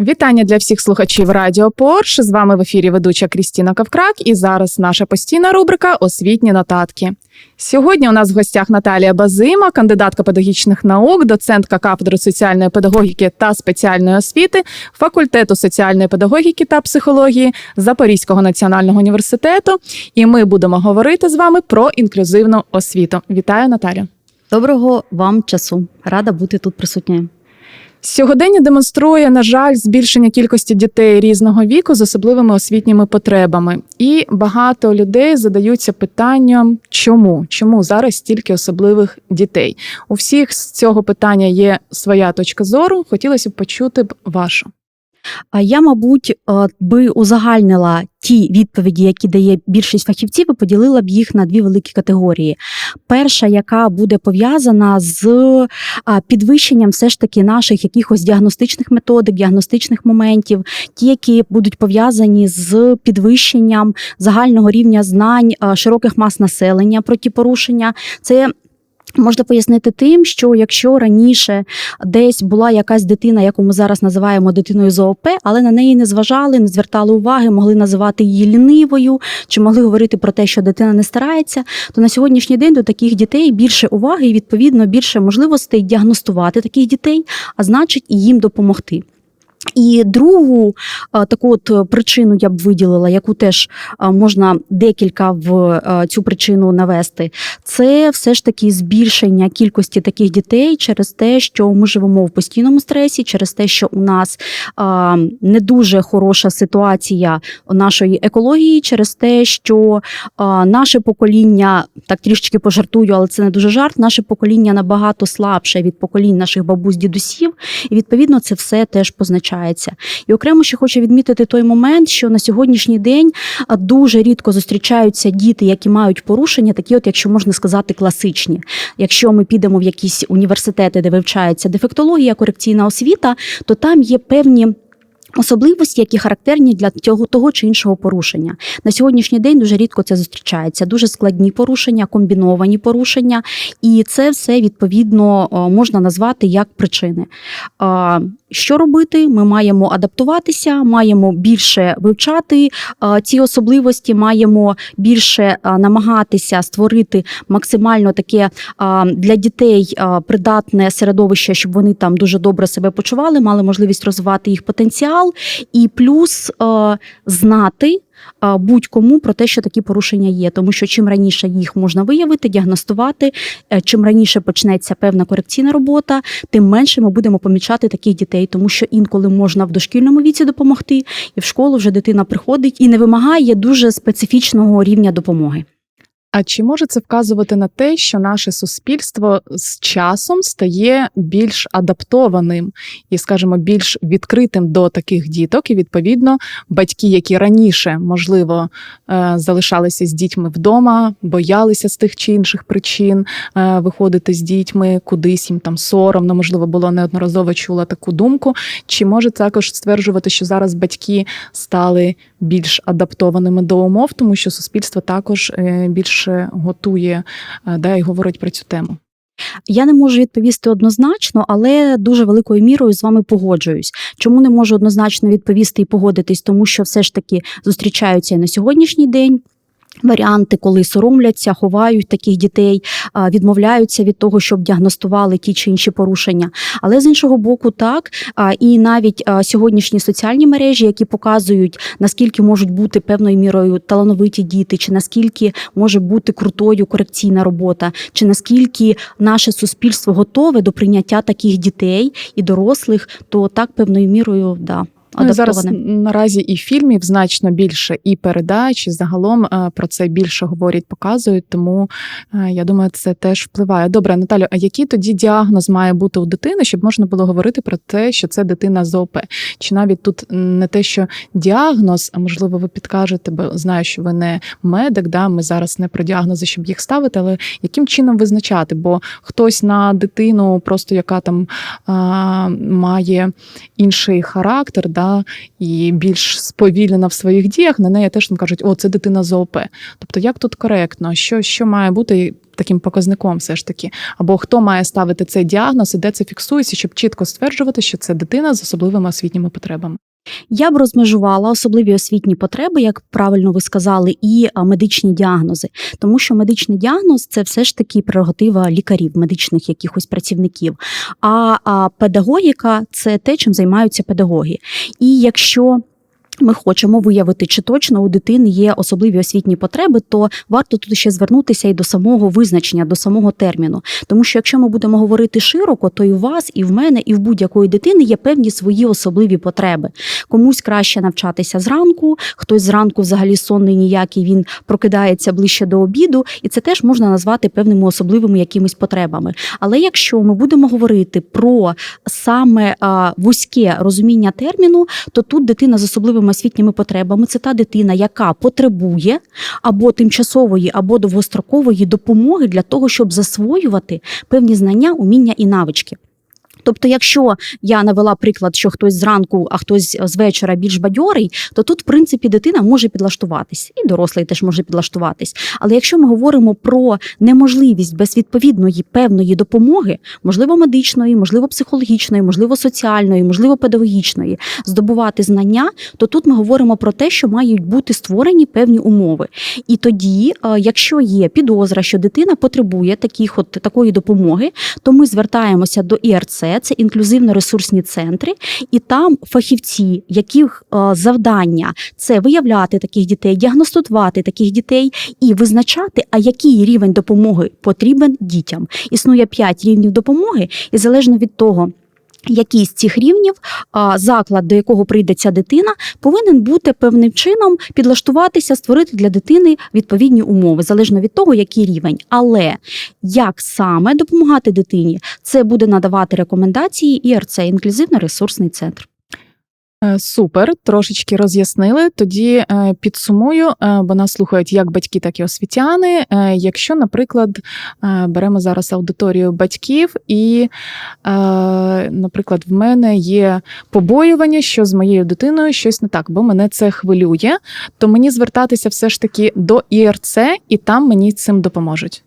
Вітання для всіх слухачів Радіо Порш. З вами в ефірі ведуча Крістіна Кавкрак, і зараз наша постійна рубрика Освітні нотатки. Сьогодні у нас в гостях Наталія Базима, кандидатка педагогічних наук, доцентка кафедри соціальної педагогіки та спеціальної освіти, факультету соціальної педагогіки та психології Запорізького національного університету. І ми будемо говорити з вами про інклюзивну освіту. Вітаю, Наталю! Доброго вам часу. Рада бути тут присутньою. Сьогодення демонструє, на жаль, збільшення кількості дітей різного віку з особливими освітніми потребами, і багато людей задаються питанням, чому чому зараз стільки особливих дітей? У всіх з цього питання є своя точка зору. Хотілося б почути б вашу. Я, мабуть, е, би узагальнила ті відповіді, які дає більшість фахівців, і поділила б їх на дві великі категорії. Перша, яка буде пов'язана з підвищенням все ж таки наших якихось діагностичних методик, діагностичних моментів, ті, які будуть пов'язані з підвищенням загального рівня знань широких мас населення про ті порушення. Це Можна пояснити тим, що якщо раніше десь була якась дитина, яку ми зараз називаємо дитиною з ООП, але на неї не зважали, не звертали уваги, могли називати її лінивою, чи могли говорити про те, що дитина не старається, то на сьогоднішній день до таких дітей більше уваги і відповідно більше можливостей діагностувати таких дітей, а значить і їм допомогти. І другу таку от е, причину я б виділила, яку теж можна декілька в цю причину навести, це все ж таки збільшення кількості таких дітей через те, що ми живемо в постійному стресі, через те, що у нас не дуже хороша ситуація нашої екології, через те, що наше покоління, так трішечки пожартую, але це не дуже жарт. Наше покоління набагато слабше від поколінь наших бабусь, дідусів, і відповідно це все теж позначається. І окремо ще хочу відмітити той момент, що на сьогоднішній день дуже рідко зустрічаються діти, які мають порушення, такі, от, якщо можна сказати, класичні. Якщо ми підемо в якісь університети, де вивчається дефектологія, корекційна освіта, то там є певні. Особливості, які характерні для цього того чи іншого порушення на сьогоднішній день дуже рідко це зустрічається. Дуже складні порушення, комбіновані порушення, і це все відповідно можна назвати як причини. Що робити? Ми маємо адаптуватися, маємо більше вивчати ці особливості, маємо більше намагатися створити максимально таке для дітей придатне середовище, щоб вони там дуже добре себе почували, мали можливість розвивати їх потенціал, і плюс знати. Будь-кому про те, що такі порушення є, тому що чим раніше їх можна виявити, діагностувати, е, чим раніше почнеться певна корекційна робота, тим менше ми будемо помічати таких дітей, тому що інколи можна в дошкільному віці допомогти, і в школу вже дитина приходить і не вимагає дуже специфічного рівня допомоги. А чи може це вказувати на те, що наше суспільство з часом стає більш адаптованим і, скажімо, більш відкритим до таких діток? І відповідно батьки, які раніше можливо е, залишалися з дітьми вдома, боялися з тих чи інших причин е, виходити з дітьми кудись їм там соромно, можливо, було неодноразово чула таку думку. Чи може також стверджувати, що зараз батьки стали більш адаптованими до умов, тому що суспільство також більше готує е, да, і говорить про цю тему. Я не можу відповісти однозначно, але дуже великою мірою з вами погоджуюсь. Чому не можу однозначно відповісти і погодитись? Тому що все ж таки зустрічаються на сьогоднішній день. Варіанти, коли соромляться, ховають таких дітей, відмовляються від того, щоб діагностували ті чи інші порушення. Але з іншого боку, так і навіть сьогоднішні соціальні мережі, які показують наскільки можуть бути певною мірою талановиті діти, чи наскільки може бути крутою корекційна робота, чи наскільки наше суспільство готове до прийняття таких дітей і дорослих, то так певною мірою да. Ну, зараз наразі і фільмів значно більше, і передач, і загалом е, про це більше говорять, показують. Тому е, я думаю, це теж впливає. Добре, Наталю, а який тоді діагноз має бути у дитини, щоб можна було говорити про те, що це дитина з ОП? Чи навіть тут не те, що діагноз, а можливо, ви підкажете, бо знаю, що ви не медик. Да, ми зараз не про діагнози, щоб їх ставити, але яким чином визначати? Бо хтось на дитину, просто яка там а, має інший характер, да, і більш сповільнена в своїх діях, на неї теж там кажуть, о, це дитина з ОП. Тобто, як тут коректно, що, що має бути, таким показником, все ж таки, або хто має ставити цей діагноз і де це фіксується, щоб чітко стверджувати, що це дитина з особливими освітніми потребами. Я б розмежувала особливі освітні потреби, як правильно ви сказали, і медичні діагнози, тому що медичний діагноз це все ж таки прерогатива лікарів, медичних якихось працівників. А, педагогіка це те, чим займаються педагоги. І якщо ми хочемо виявити, чи точно у дитини є особливі освітні потреби, то варто тут ще звернутися і до самого визначення, до самого терміну. Тому що якщо ми будемо говорити широко, то і у вас, і в мене, і в будь-якої дитини є певні свої особливі потреби. Комусь краще навчатися зранку, хтось зранку взагалі сонний ніякий, він прокидається ближче до обіду, і це теж можна назвати певними особливими якимись потребами. Але якщо ми будемо говорити про саме вузьке розуміння терміну, то тут дитина з особливими освітніми потребами це та дитина, яка потребує або тимчасової, або довгострокової допомоги для того, щоб засвоювати певні знання, уміння і навички. Тобто, якщо я навела приклад, що хтось зранку, а хтось з вечора більш бадьорий, то тут, в принципі, дитина може підлаштуватись, і дорослий теж може підлаштуватись. Але якщо ми говоримо про неможливість без відповідної певної допомоги, можливо, медичної, можливо, психологічної, можливо, соціальної, можливо, педагогічної, здобувати знання, то тут ми говоримо про те, що мають бути створені певні умови. І тоді, е, якщо є підозра, що дитина потребує таких от такої допомоги, то ми звертаємося до ІРЦ, це інклюзивно-ресурсні центри, і там фахівці, яких е, завдання це виявляти таких дітей, діагностувати таких дітей і визначати, а який рівень допомоги потрібен дітям. Існує п'ять рівнів допомоги, і залежно від того. Який з цих рівнів заклад, до якого прийде ця дитина, повинен бути певним чином підлаштуватися, створити для дитини відповідні умови, залежно від того, який рівень. Але як саме допомагати дитині, це буде надавати рекомендації ІРЦ, інклюзивно-ресурсний центр. Е, Супер, трошечки роз'яснили. Тоді е, підсумую, е, бо нас слухають як батьки, так і освітяни. Якщо, наприклад, беремо зараз аудиторію батьків, і, наприклад, в мене є побоювання, що з моєю дитиною щось не так, бо мене це хвилює, то мені звертатися все ж таки до ІРЦ, і там мені цим допоможуть.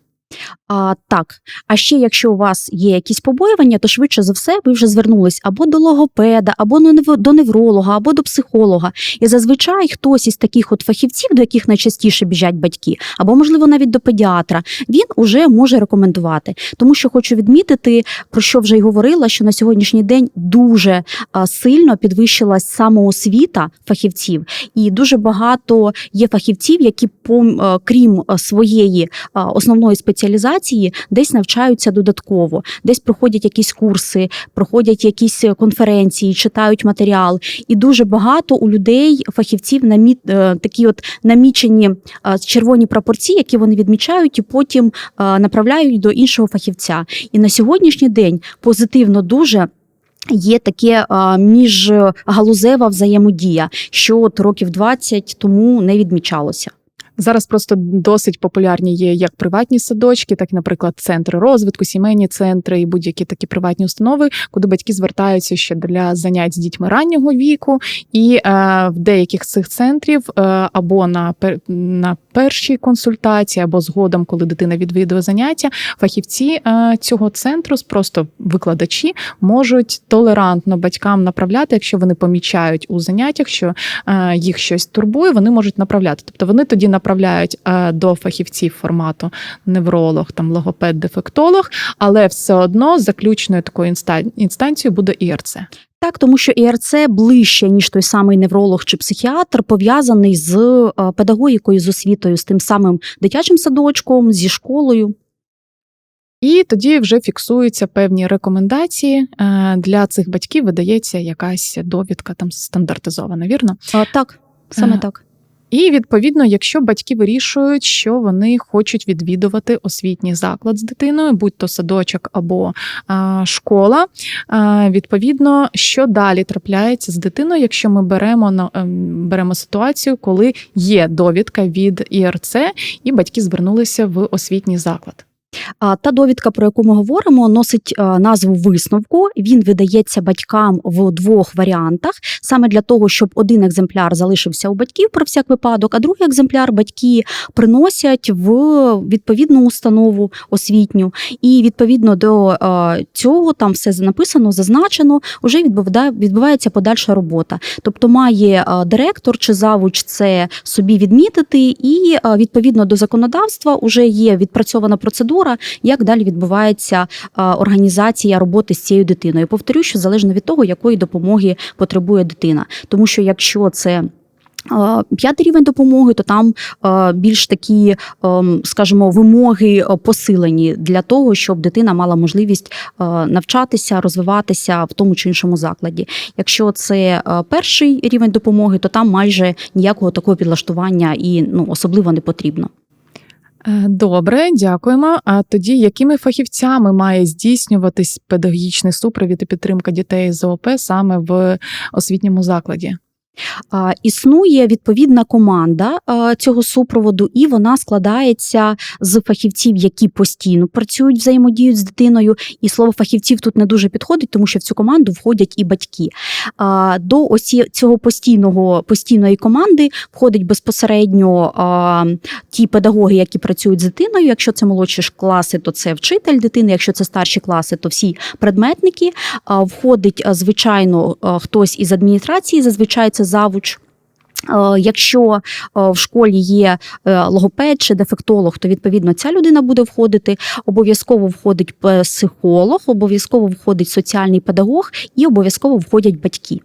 А, так, а ще якщо у вас є якісь побоювання, то швидше за все ви вже звернулись або до логопеда, або до невролога, або до психолога. І зазвичай хтось із таких от фахівців, до яких найчастіше біжать батьки, або можливо навіть до педіатра, він уже може рекомендувати. Тому що хочу відмітити, про що вже й говорила, що на сьогоднішній день дуже сильно підвищилась самоосвіта фахівців, і дуже багато є фахівців, які крім своєї основної спеціалізації десь навчаються додатково, десь проходять якісь курси, проходять якісь конференції, читають матеріал. І дуже багато у людей, фахівців, намі... е, такі от намічені е, червоні прапорці, які вони відмічають, і потім е, направляють до іншого фахівця. І на сьогоднішній день позитивно дуже. Є таке а, міжгалузева взаємодія, що от років 20 тому не відмічалося. Зараз просто досить популярні є як приватні садочки, так наприклад, центри розвитку, сімейні центри і будь-які такі приватні установи, куди батьки звертаються ще для занять з дітьми раннього віку, і е, в деяких з цих центрів е, або на на першій консультації, або згодом, коли дитина відвідує заняття, фахівці е, цього центру, просто викладачі, можуть толерантно батькам направляти, якщо вони помічають у заняттях, що е, їх щось турбує, вони можуть направляти. Тобто вони тоді направляють е, до фахівців формату невролог, там логопед, дефектолог, але все одно заключною такою інстанцією буде ІРЦ. Так, тому що ІРЦ ближче, ніж той самий невролог чи психіатр, пов'язаний з е, педагогікою, з освітою, з тим самим дитячим садочком, зі школою. І тоді вже фіксуються певні рекомендації е, для цих батьків. Видається якась довідка там стандартизована, вірно? А, так, саме так. І відповідно, якщо батьки вирішують, що вони хочуть відвідувати освітній заклад з дитиною, будь то садочок або а, школа, а, відповідно, що далі трапляється з дитиною, якщо ми беремо на ем, беремо ситуацію, коли є довідка від ІРЦ, і батьки звернулися в освітній заклад. Та довідка, про яку ми говоримо, носить назву висновку. Він видається батькам в двох варіантах, саме для того, щоб один екземпляр залишився у батьків про всяк випадок, а другий екземпляр батьки приносять в відповідну установу освітню. І відповідно до цього там все написано, зазначено, вже відбуває- відбувається подальша робота. Тобто має директор чи завуч це собі відмітити, і відповідно до законодавства вже є відпрацьована процедура, як далі відбувається організація роботи з цією дитиною. Повторю, що залежно від того, якої допомоги потребує дитина, тому що якщо це П'ятий рівень допомоги, то там більш такі, скажімо, вимоги посилені для того, щоб дитина мала можливість навчатися, розвиватися в тому чи іншому закладі. Якщо це перший рівень допомоги, то там майже ніякого такого підлаштування і ну особливо не потрібно. Е, Добре, дякуємо. А тоді якими фахівцями має здійснюватись педагогічний супровід і підтримка дітей з ООП саме в освітньому закладі? Існує відповідна команда цього супроводу, і вона складається з фахівців, які постійно працюють, взаємодіють з дитиною. І слово фахівців тут не дуже підходить, тому що в цю команду входять і батьки. До осі цього постійного постійної команди входить безпосередньо ті педагоги, які працюють з дитиною. Якщо це молодші класи, то це вчитель дитини. Якщо це старші класи, то всі предметники. Входить, звичайно, хтось із адміністрації, зазвичай це завуч. Е, Якщо е, в школі є е, логопед чи дефектолог, то відповідно ця людина буде входити. Обов'язково входить психолог, обов'язково входить соціальний педагог і обов'язково входять батьки.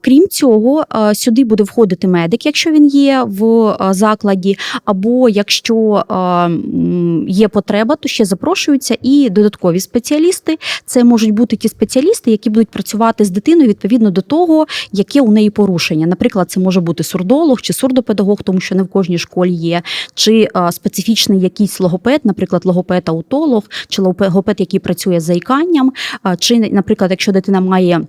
Крім цього, е, сюди буде входити медик, якщо він є в е, закладі, або якщо е, є потреба, то ще запрошуються і додаткові спеціалісти. Це можуть бути ті спеціалісти, які будуть працювати з дитиною відповідно до того, яке у неї порушення. Наприклад, це може бути сурдолог чи сурдопедагог, тому що не в кожній школі є, чи специфічний якийсь логопед, наприклад, логопед-аутолог, чи логопед, який працює з заїканням, чи, наприклад, якщо дитина має.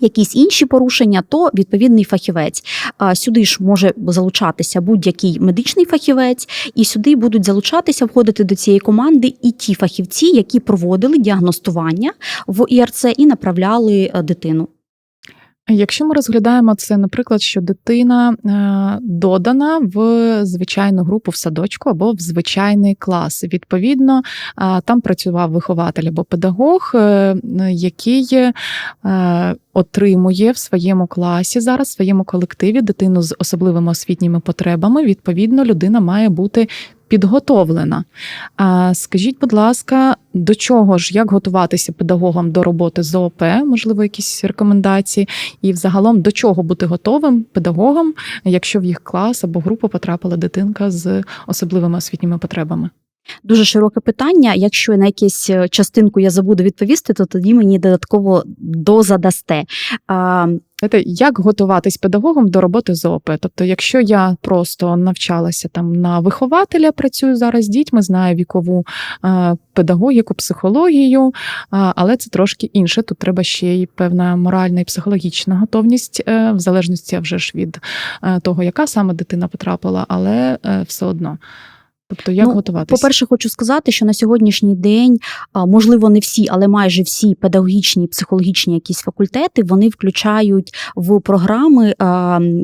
Якісь інші порушення, то відповідний фахівець. А, Сюди ж може залучатися будь-який медичний фахівець, і сюди будуть залучатися, входити до цієї команди і ті фахівці, які проводили діагностування в ІРЦ і направляли е, дитину. Якщо ми розглядаємо це, наприклад, що дитина е, додана в звичайну групу в садочку або в звичайний клас, відповідно, е, там працював вихователь або педагог, е, який отримує в своєму класі зараз, в своєму колективі дитину з особливими освітніми потребами. Відповідно, людина має бути підготовлена. А скажіть, будь ласка, до чого ж, як готуватися педагогам до роботи з ООП, можливо, якісь рекомендації, і взагалом до чого бути готовим педагогам, якщо в їх клас або групу потрапила дитинка з особливими освітніми потребами? Дуже широке питання. Якщо на якусь е, частинку я забуду відповісти, то тоді мені додатково дозадасте. Знаєте, як готуватись педагогом до роботи з ООП? Тобто, якщо я просто навчалася там на вихователя, працюю зараз з дітьми, знаю вікову е, педагогіку, психологію, е, але це трошки інше. Тут треба ще й певна моральна і психологічна готовність, в залежності вже ж від того, яка саме дитина потрапила, але все одно. Тобто, як Ну, готуватись? По-перше, хочу сказати, що на сьогоднішній день, можливо, не всі, але майже всі педагогічні психологічні якісь факультети вони включають в програми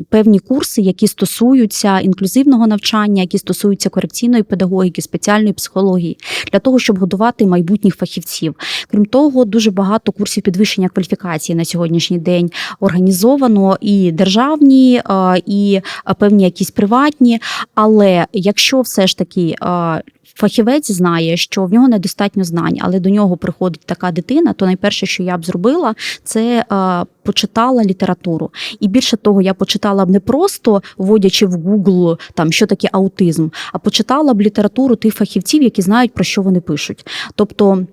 певні курси, які стосуються інклюзивного навчання, які стосуються корекційної педагогіки, спеціальної психології, для того, щоб годувати майбутніх фахівців. Крім того, дуже багато курсів підвищення кваліфікації на сьогоднішній день організовано і державні, і певні якісь приватні. Але якщо все ж таки а, фахівець знає, що в нього недостатньо знань, але до нього приходить така дитина, то найперше, що я б зробила, це а, почитала літературу. І більше того, я почитала б не просто вводячи в Google там що таке аутизм, а почитала б літературу тих фахівців, які знають про що вони пишуть. Тобто.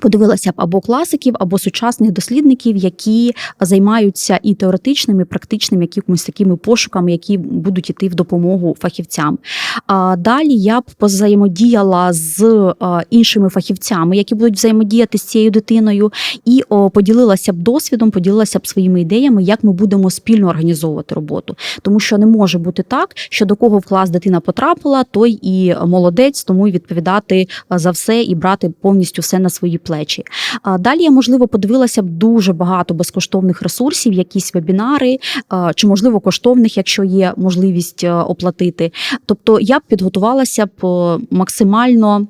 Подивилася б або класиків, або сучасних дослідників, які займаються і теоретичними, і практичними якимись такими пошуками, які будуть іти в допомогу фахівцям. А далі я б взаємодіяла з е, іншими фахівцями, які будуть взаємодіяти з цією дитиною, і поділилася б досвідом, поділилася б своїми ідеями, як ми будемо спільно організовувати роботу. Тому що не може бути так, що до кого в клас дитина потрапила, той і молодець, тому і відповідати е, за все і брати повністю все на свої плечі. Далі я, можливо, подивилася б дуже багато безкоштовних ресурсів, якісь вебінари, чи, можливо, коштовних, якщо є можливість е, оплатити. Тобто я б підготувалася б е, максимально.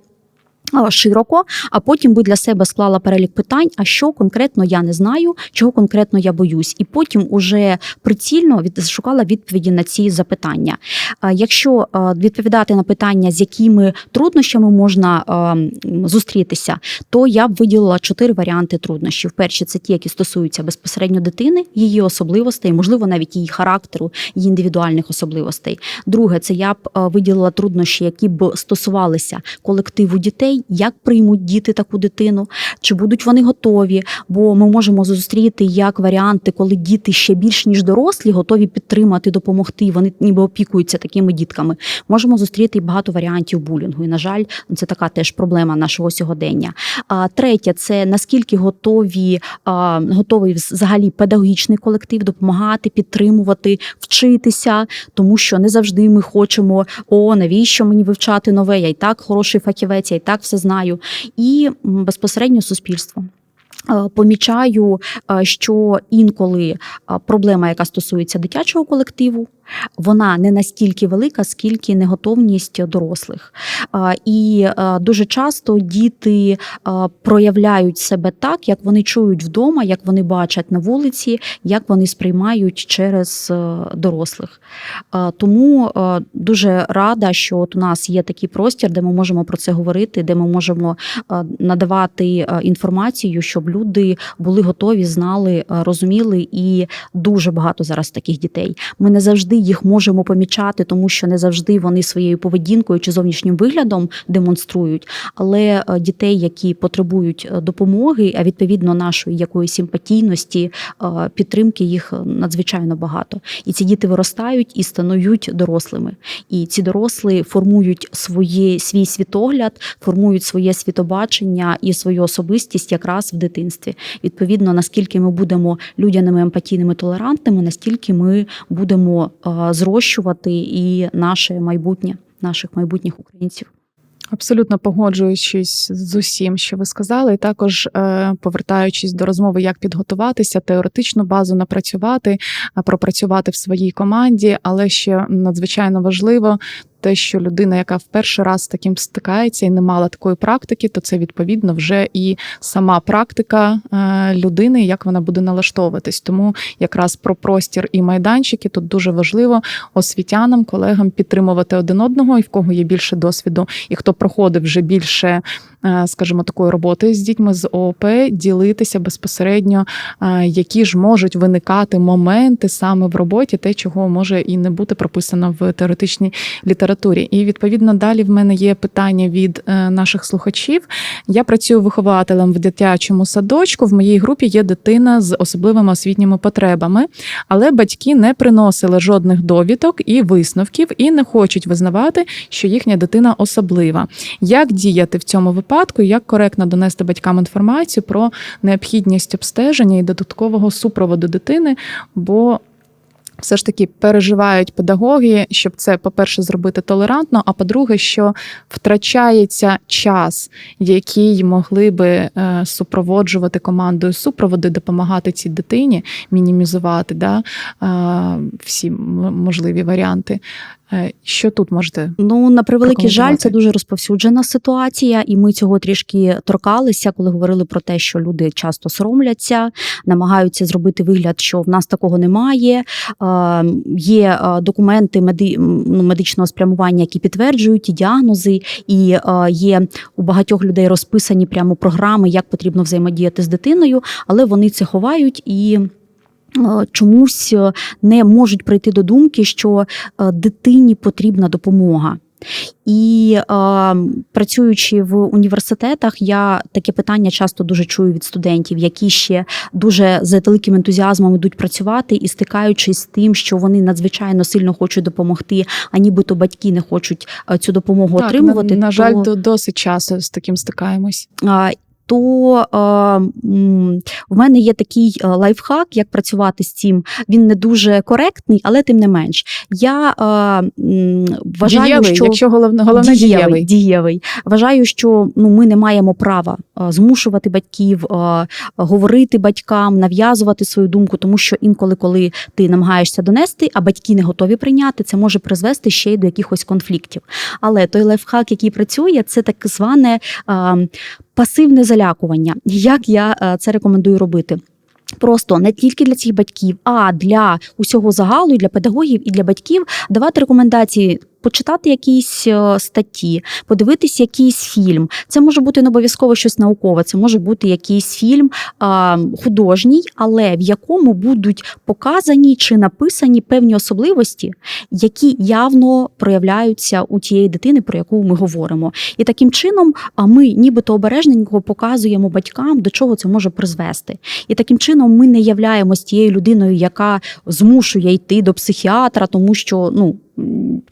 Широко, а потім би для себе склала перелік питань, а що конкретно я не знаю, чого конкретно я боюсь, і потім уже прицільно від шукала відповіді на ці запитання. Якщо відповідати на питання, з якими труднощами можна зустрітися, то я б виділила чотири варіанти труднощів. Перші це ті, які стосуються безпосередньо дитини, її особливостей, можливо, навіть її характеру, її індивідуальних особливостей. Друге, це я б виділила труднощі, які б стосувалися колективу дітей, як приймуть діти таку дитину, чи будуть вони готові. Бо ми можемо зустріти як варіанти, коли діти ще більш ніж дорослі, готові підтримати, допомогти. Вони ніби опікуються такими дітками. Можемо зустріти і багато варіантів булінгу. І на жаль, це така теж проблема нашого сьогодення. А третє, це наскільки готові готовий взагалі педагогічний колектив допомагати, підтримувати, вчитися, тому що не завжди ми хочемо о, навіщо мені вивчати нове? Я й так хороший фахівець, я й так все знаю. І безпосередньо суспільство. Е, Помічаю, е, що інколи е, проблема, яка стосується дитячого колективу, вона не настільки велика, скільки неготовність дорослих. І дуже часто діти проявляють себе так, як вони чують вдома, як вони бачать на вулиці, як вони сприймають через е, дорослих. Тому е, дуже рада, що от у нас є такий простір, де ми можемо про це говорити, де ми можемо е, надавати інформацію, щоб люди були готові, знали, розуміли. І дуже багато зараз таких дітей. Ми не завжди їх можемо помічати, тому що не завжди вони своєю поведінкою чи зовнішнім виглядом демонструють. Але е, дітей, які потребують е, допомоги, а відповідно нашої якоїсь симпатійності, е, підтримки, їх надзвичайно багато. І ці діти виростають і стануть дорослими. І ці дорослі формують своє свій світогляд, формують своє світобачення і свою особистість якраз в дитинстві. Відповідно, наскільки ми будемо людяними, емпатійними, толерантними, настільки ми будемо зрощувати і наше майбутнє, наших майбутніх українців. Абсолютно погоджуючись з усім, що ви сказали, і також е, повертаючись до розмови, як підготуватися, теоретичну базу напрацювати, пропрацювати в своїй команді, але ще надзвичайно важливо. Те, що людина, яка в перший раз з таким стикається і не мала такої практики, то це відповідно вже і сама практика е, людини, як вона буде налаштовуватись. Тому якраз про простір і майданчики тут дуже важливо освітянам, колегам підтримувати один одного, і в кого є більше досвіду, і хто проходив вже більше, скажімо, такої роботи з дітьми з ООП, ділитися безпосередньо, е, які ж можуть виникати моменти саме в роботі, те, чого може і не бути прописано в теоретичній літературі. І відповідно далі в мене є питання від е, наших слухачів. Я працюю вихователем в дитячому садочку. В моїй групі є дитина з особливими освітніми потребами, але батьки не приносили жодних довідок і висновків і не хочуть визнавати, що їхня дитина особлива. Як діяти в цьому випадку? Як коректно донести батькам інформацію про необхідність обстеження і додаткового супроводу дитини? Бо все ж таки переживають педагоги, щоб це, по-перше, зробити толерантно, а по-друге, що втрачається час, який могли би е, супроводжувати командою супроводи, допомагати цій дитині, мінімізувати да, е, всі можливі варіанти. Е, Що тут можете? Ну на превеликий жаль, це дуже розповсюджена ситуація, і ми цього трішки торкалися, коли говорили про те, що люди часто соромляться, намагаються зробити вигляд, що в нас такого немає. Е, Є е, документи меди, ну, медичного спрямування, які підтверджують ті діагнози, і е, є у багатьох людей розписані прямо програми, як потрібно взаємодіяти з дитиною, але вони це ховають і. Е, Чомусь е, не можуть прийти до думки, що е, дитині потрібна допомога. І е, працюючи в університетах, я таке питання часто дуже чую від студентів, які ще дуже з великим ентузіазмом йдуть працювати і стикаючись з тим, що вони надзвичайно сильно хочуть допомогти, а нібито батьки не хочуть цю допомогу Так, отримувати. на, на жаль, то- досить часто з таким стикаємось. То е, в мене є такий е, лайфхак, як працювати з цим. Він не дуже коректний, але тим не менш. Я е, вважаю, дієвий, що якщо головне, головне дієвий. дієвий. Вважаю, що ну, ми не маємо права змушувати батьків, е, говорити батькам, нав'язувати свою думку, тому що інколи, коли ти намагаєшся донести, а батьки не готові прийняти, це може призвести ще й до якихось конфліктів. Але той лайфхак, який працює, це так зване е, пасивне залякування. Як я е, це рекомендую робити? Просто не тільки для цих батьків, а для усього загалу, і для педагогів і для батьків давати рекомендації. Почитати якісь е, статті, подивитись якийсь фільм. Це може бути не обов'язково щось наукове, це може бути якийсь фільм художній, але в якому будуть показані чи написані певні особливості, які явно проявляються у тієї дитини, про яку ми говоримо. І таким чином ми нібито обережненько показуємо батькам, до чого це може призвести. І таким чином ми не являємось тією людиною, яка змушує йти до психіатра, тому що ну.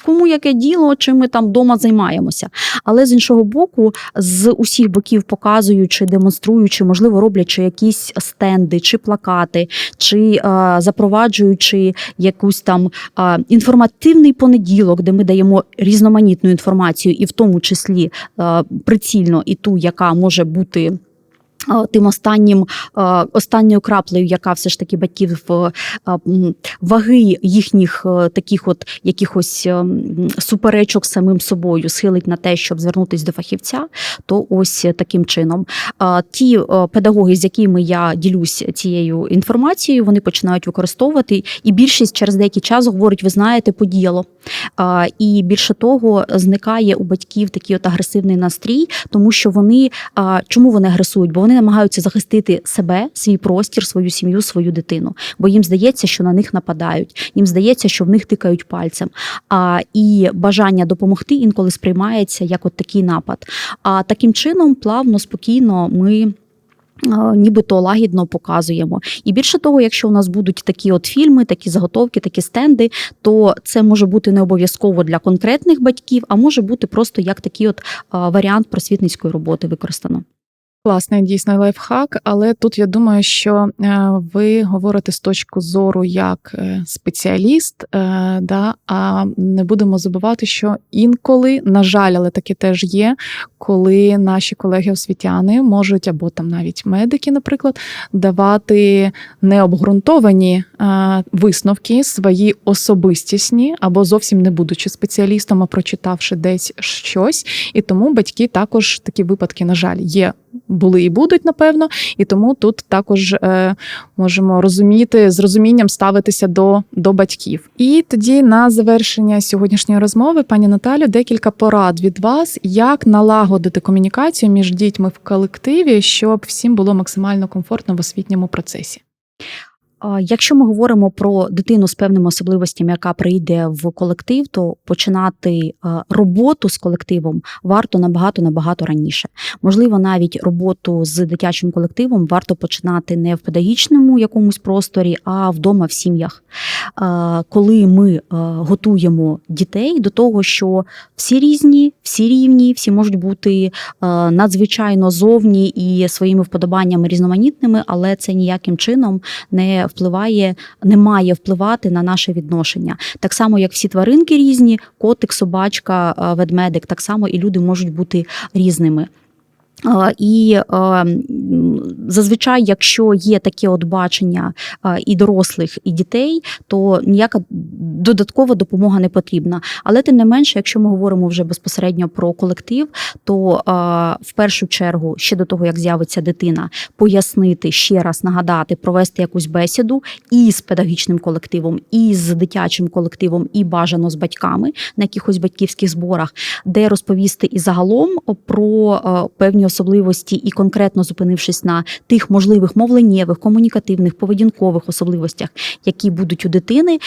Кому яке діло, чим ми там вдома займаємося. Але з іншого боку, з усіх боків показуючи, демонструючи, можливо, роблячи якісь стенди чи плакати, чи е, запроваджуючи якусь там е, інформативний понеділок, де ми даємо різноманітну інформацію, і в тому числі е, прицільно і ту, яка може бути. Тим останнім останньою краплею, яка все ж таки батьків ваги їхніх е, таких от якихось е, суперечок самим собою схилить на те, щоб звернутися до фахівця, то ось таким чином. Ті е, педагоги, з якими я ділюсь цією інформацією, вони починають використовувати, і більшість через деякий час говорить: ви знаєте, подіяло. І більше того, зникає у батьків такий от агресивний настрій, тому що вони чому вони агресують? Бо вони намагаються захистити себе, свій простір, свою сім'ю, свою дитину. Бо їм здається, що на них нападають. Їм здається, що в них тикають пальцем. А і бажання допомогти інколи сприймається як от такий напад. А таким чином, плавно, спокійно ми. Нібито лагідно показуємо. І більше того, якщо у нас будуть такі от фільми, такі заготовки, такі стенди, то це може бути не обов'язково для конкретних батьків, а може бути просто як такий от варіант просвітницької роботи використано. Класний дійсно лайфхак, але тут я думаю, що е, ви говорите з точки зору як е, спеціаліст, е, да, а не будемо забувати, що інколи, на жаль, але таке теж є, коли наші колеги освітяни можуть, або там навіть медики, наприклад, давати необґрунтовані висновки свої особистісні, або зовсім не будучи спеціалістом, а прочитавши десь щось. І тому батьки також такі випадки, на жаль, є були і будуть, напевно. І тому тут також е, можемо розуміти, з розумінням ставитися до, до батьків. І тоді на завершення сьогоднішньої розмови, пані Наталю, декілька порад від вас, як налагодити комунікацію між дітьми в колективі, щоб всім було максимально комфортно в освітньому процесі. Якщо ми говоримо про дитину з певними особливостями, яка прийде в колектив, то починати роботу з колективом варто набагато набагато раніше. Можливо, навіть роботу з дитячим колективом варто починати не в педагогічному якомусь просторі, а вдома в сім'ях. Коли ми готуємо дітей до того, що всі різні, всі рівні, всі можуть бути надзвичайно зовні і своїми вподобаннями різноманітними, але це ніяким чином не впливає, не має впливати на наше відношення. Так само, як всі тваринки різні, котик, собачка, ведмедик, так само і люди можуть бути різними. І зазвичай, якщо є таке от бачення і дорослих, і дітей, то ніяка додаткова допомога не потрібна. Але тим не менше, якщо ми говоримо вже безпосередньо про колектив, то в першу чергу, ще до того, як з'явиться дитина, пояснити ще раз нагадати, провести якусь бесіду і з педагогічним колективом, і з дитячим колективом, і бажано з батьками на якихось батьківських зборах, де розповісти і загалом про певні особливості і конкретно зупинившись на тих можливих мовленнєвих, комунікативних, поведінкових особливостях, які будуть у дитини,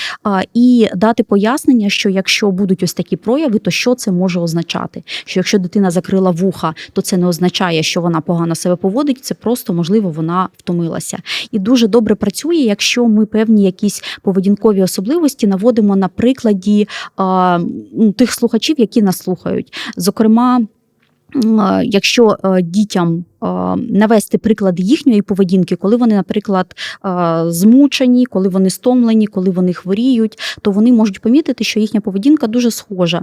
і дати пояснення, що якщо будуть ось такі прояви, то що це може означати? Що якщо дитина закрила вуха, то це не означає, що вона погано себе поводить, це просто можливо вона втомилася. І дуже добре працює, якщо ми певні якісь поведінкові особливості наводимо на прикладі а, тих слухачів, які нас слухають. Зокрема, якщо е, дітям навести приклади їхньої поведінки, коли вони, наприклад, змучені, коли вони стомлені, коли вони хворіють, то вони можуть помітити, що їхня поведінка дуже схожа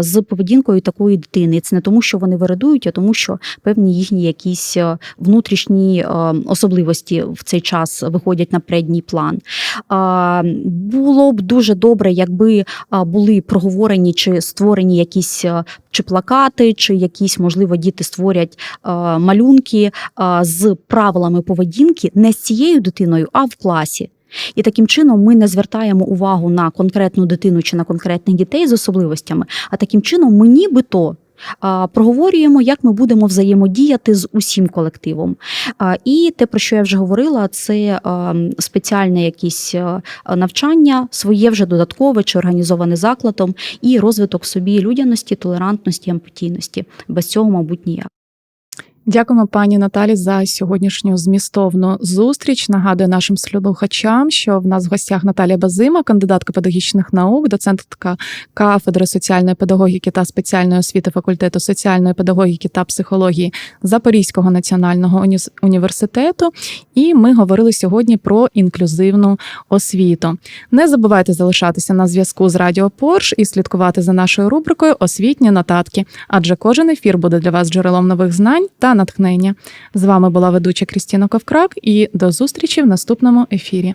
з поведінкою такої дитини. Це не тому, що вони вирадують, а тому, що певні їхні якісь внутрішні особливості в цей час виходять на передній план. Було б дуже добре, якби були проговорені чи створені якісь чи плакати, чи якісь, можливо, діти створять е, малюнки з правилами поведінки не з цією дитиною, а в класі. І таким чином ми не звертаємо увагу на конкретну дитину чи на конкретних дітей з особливостями, а таким чином ми нібито проговорюємо, як ми будемо взаємодіяти з усім колективом. І те, про що я вже говорила, це спеціальне якісь навчання, своє вже додаткове чи організоване закладом, і розвиток собі людяності, толерантності, емпатійності. Без цього, мабуть, ніяк. Дякуємо пані Наталі за сьогоднішню змістовну зустріч. Нагадую нашим слухачам, що в нас в гостях Наталія Базима, кандидатка педагогічних наук, доцентка кафедри соціальної педагогіки та спеціальної освіти факультету соціальної педагогіки та психології Запорізького національного університету. І ми говорили сьогодні про інклюзивну освіту. Не забувайте залишатися на зв'язку з Радіо Порш і слідкувати за нашою рубрикою Освітні нотатки, адже кожен ефір буде для вас джерелом нових знань натхнення. З вами була ведуча Крістіна Ковкрак і до зустрічі в наступному ефірі.